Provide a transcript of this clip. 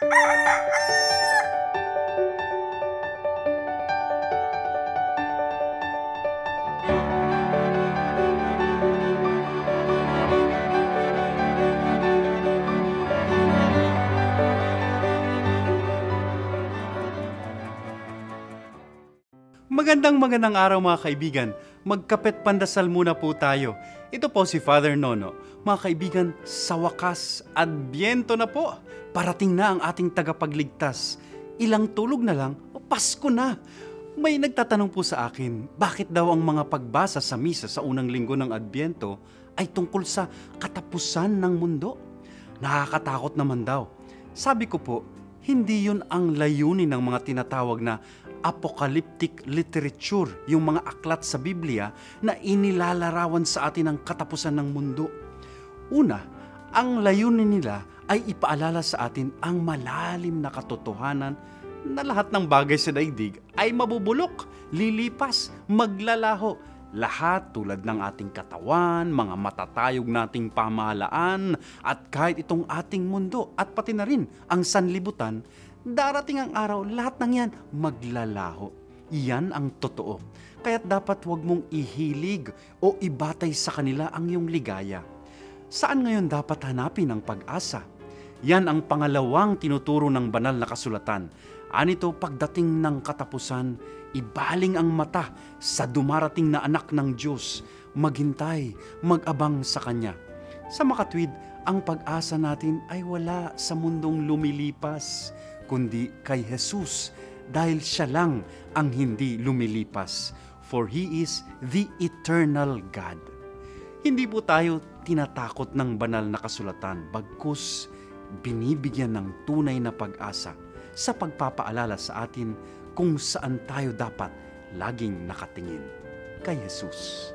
Thank you. Magandang magandang araw mga kaibigan. Magkapet pandasal muna po tayo. Ito po si Father Nono. Mga kaibigan, sa wakas, Adbyento na po. Parating na ang ating tagapagligtas. Ilang tulog na lang, o Pasko na. May nagtatanong po sa akin, bakit daw ang mga pagbasa sa misa sa unang linggo ng Adbyento ay tungkol sa katapusan ng mundo? Nakakatakot naman daw. Sabi ko po, hindi yun ang layunin ng mga tinatawag na apocalyptic literature, yung mga aklat sa Biblia na inilalarawan sa atin ang katapusan ng mundo. Una, ang layunin nila ay ipaalala sa atin ang malalim na katotohanan na lahat ng bagay sa daigdig ay mabubulok, lilipas, maglalaho, lahat tulad ng ating katawan, mga matatayog nating pamahalaan, at kahit itong ating mundo at pati na rin ang sanlibutan darating ang araw, lahat ng yan maglalaho. Iyan ang totoo. Kaya't dapat huwag mong ihilig o ibatay sa kanila ang iyong ligaya. Saan ngayon dapat hanapin ang pag-asa? Yan ang pangalawang tinuturo ng banal na kasulatan. Anito pagdating ng katapusan, ibaling ang mata sa dumarating na anak ng Diyos, maghintay, mag-abang sa Kanya. Sa makatwid, ang pag-asa natin ay wala sa mundong lumilipas kundi kay Jesus dahil siya lang ang hindi lumilipas for He is the eternal God. Hindi po tayo tinatakot ng banal na kasulatan bagkus binibigyan ng tunay na pag-asa sa pagpapaalala sa atin kung saan tayo dapat laging nakatingin kay Jesus.